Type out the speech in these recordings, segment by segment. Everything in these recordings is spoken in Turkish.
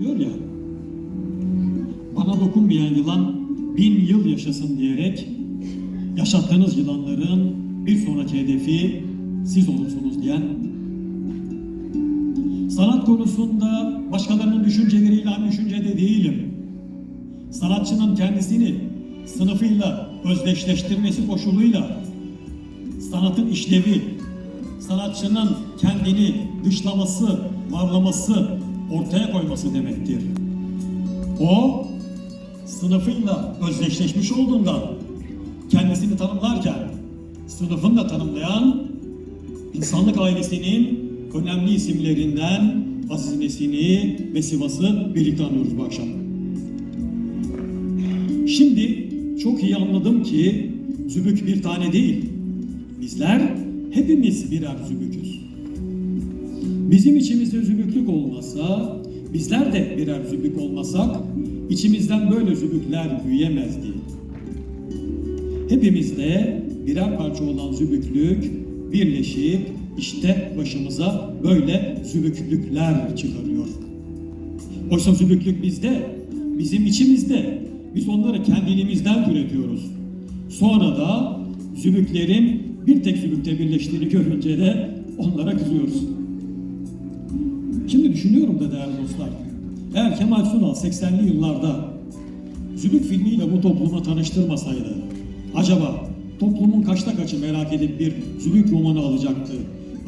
Diyor ya, bana dokunmayan yılan bin yıl yaşasın diyerek yaşattığınız yılanların bir sonraki hedefi siz olursunuz diyen sanat konusunda başkalarının düşünceleriyle aynı düşüncede değilim. Sanatçının kendisini sınıfıyla özdeşleştirmesi koşuluyla sanatın işlevi, sanatçının kendini dışlaması, varlaması, ortaya koyması demektir. O sınıfıyla özdeşleşmiş olduğundan kendisini tanımlarken sınıfını da tanımlayan insanlık ailesinin önemli isimlerinden Aziz Nesin'i ve Sivas'ı birlikte anıyoruz bu akşam. Şimdi çok iyi anladım ki zübük bir tane değil. Bizler hepimiz birer zübüküz. Bizim içimizde zübüklük olmasa, bizler de birer zübük olmasak, içimizden böyle zübükler büyüyemezdi. Hepimizde birer parça olan zübüklük birleşip işte başımıza böyle zübüklükler çıkarıyor. Oysa zübüklük bizde, bizim içimizde. Biz onları kendiliğimizden türetiyoruz. Sonra da zübüklerin bir tek zübükte birleştiğini görünce de onlara kızıyoruz. Şimdi düşünüyorum da değerli dostlar. Eğer Kemal Sunal 80'li yıllarda Zübük filmiyle bu topluma tanıştırmasaydı acaba toplumun kaçta kaçı merak edip bir Zübük romanı alacaktı,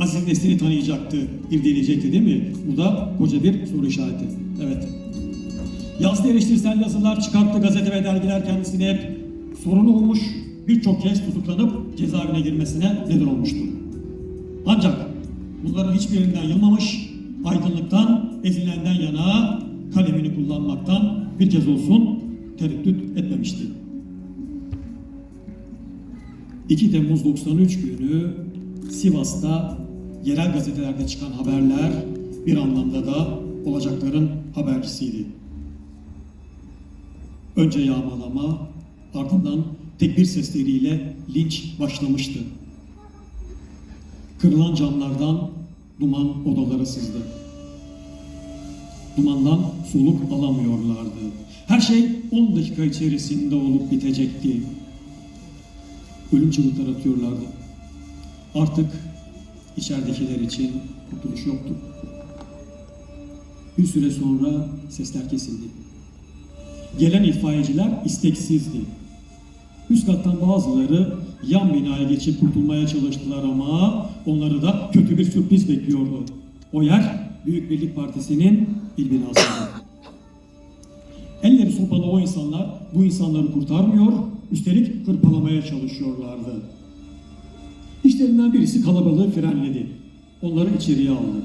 Aziz Nesin'i tanıyacaktı, irdeleyecekti değil mi? Bu da koca bir soru işareti. Evet. Yazdığı eleştirisel yazılar çıkarttı gazete ve dergiler kendisine hep sorun olmuş, birçok kez tutuklanıp cezaevine girmesine neden olmuştur. Ancak bunların hiçbirinden yılmamış, aydınlıktan, ezilenden yana kalemini kullanmaktan bir kez olsun tereddüt etmemişti. 2 Temmuz 93 günü Sivas'ta yerel gazetelerde çıkan haberler bir anlamda da olacakların habercisiydi. Önce yağmalama, ardından tekbir sesleriyle linç başlamıştı. Kırılan camlardan duman odalara sızdı. Dumandan soluk alamıyorlardı. Her şey 10 dakika içerisinde olup bitecekti. Ölüm çığlıkları atıyorlardı. Artık içeridekiler için kurtuluş yoktu. Bir süre sonra sesler kesildi. Gelen itfaiyeciler isteksizdi. Üst kattan bazıları yan binaya geçip kurtulmaya çalıştılar ama onları da kötü bir sürpriz bekliyordu. O yer Büyük Birlik Partisi'nin il binasıydı. Elleri sopalı o insanlar bu insanları kurtarmıyor, üstelik hırpalamaya çalışıyorlardı. İşlerinden birisi kalabalığı frenledi. Onları içeriye aldı.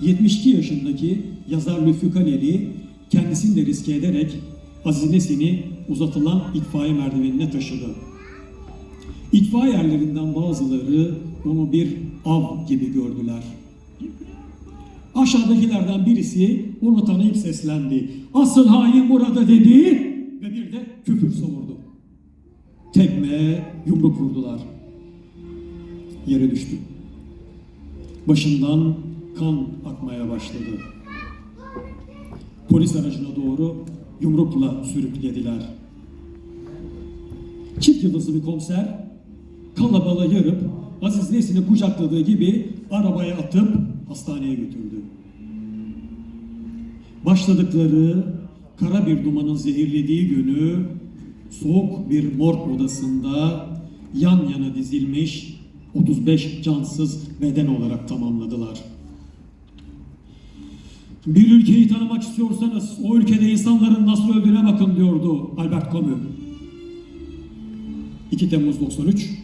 72 yaşındaki yazar Lütfü Kaleli kendisini de riske ederek Aziz Nesin'i uzatılan itfaiye merdivenine taşıdı. İtfaiye erlerinden bazıları onu bir av gibi gördüler. Aşağıdakilerden birisi onu tanıyıp seslendi. Asıl hain burada dedi ve bir de küfür savurdu. Tekme, yumruk vurdular. Yere düştü. Başından kan akmaya başladı. Polis aracına doğru yumrukla sürüklediler. Çift yıldızlı bir komiser kalabalığı yarıp Aziz Nesin'i kucakladığı gibi arabaya atıp hastaneye götürdü. Başladıkları kara bir dumanın zehirlediği günü soğuk bir morg odasında yan yana dizilmiş 35 cansız beden olarak tamamladılar. Bir ülkeyi tanımak istiyorsanız o ülkede insanların nasıl öldüğüne bakın diyordu Albert Camus. 2 Temmuz 93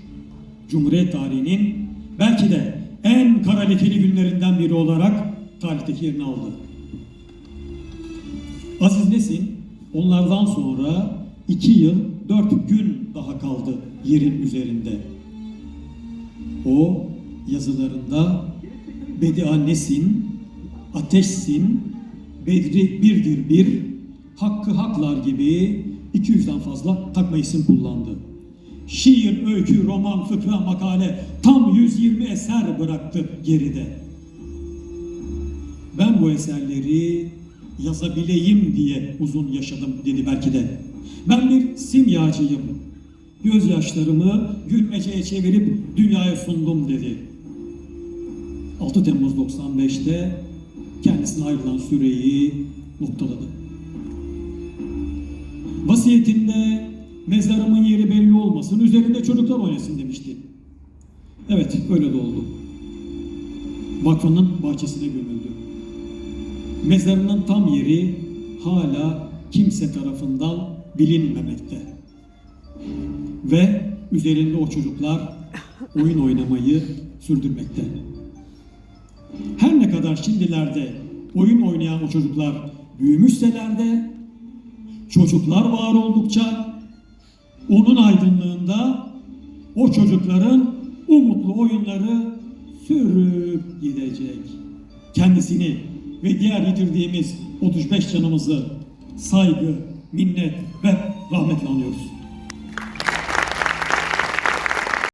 Cumhuriyet tarihinin belki de en kara lekeli günlerinden biri olarak tarihteki yerini aldı. Aziz Nesin onlardan sonra iki yıl dört gün daha kaldı yerin üzerinde. O yazılarında Bedi'a Nesin, Ateşsin, Bedri birdir bir, Hakkı Haklar gibi 200'den fazla takma isim kullandı. Şiir, öykü, roman, fıkra, makale tam 120 eser bıraktı geride. Ben bu eserleri yazabileyim diye uzun yaşadım dedi belki de. Ben bir simyacıyım. Gözyaşlarımı gülmeceye çevirip dünyaya sundum dedi. 6 Temmuz 95'te kendisine ayrılan süreyi noktaladı. Vasiyetinde mezarımın yeri belli olmasın, üzerinde çocuklar oynasın demişti. Evet, öyle de oldu. Vakfının bahçesine gömüldü. Mezarının tam yeri hala kimse tarafından bilinmemekte. Ve üzerinde o çocuklar oyun oynamayı sürdürmekte. Her ne kadar şimdilerde oyun oynayan o çocuklar büyümüşseler de çocuklar var oldukça onun aydınlığında o çocukların umutlu oyunları sürüp gidecek. Kendisini ve diğer yitirdiğimiz 35 canımızı saygı, minnet ve rahmetle anıyoruz.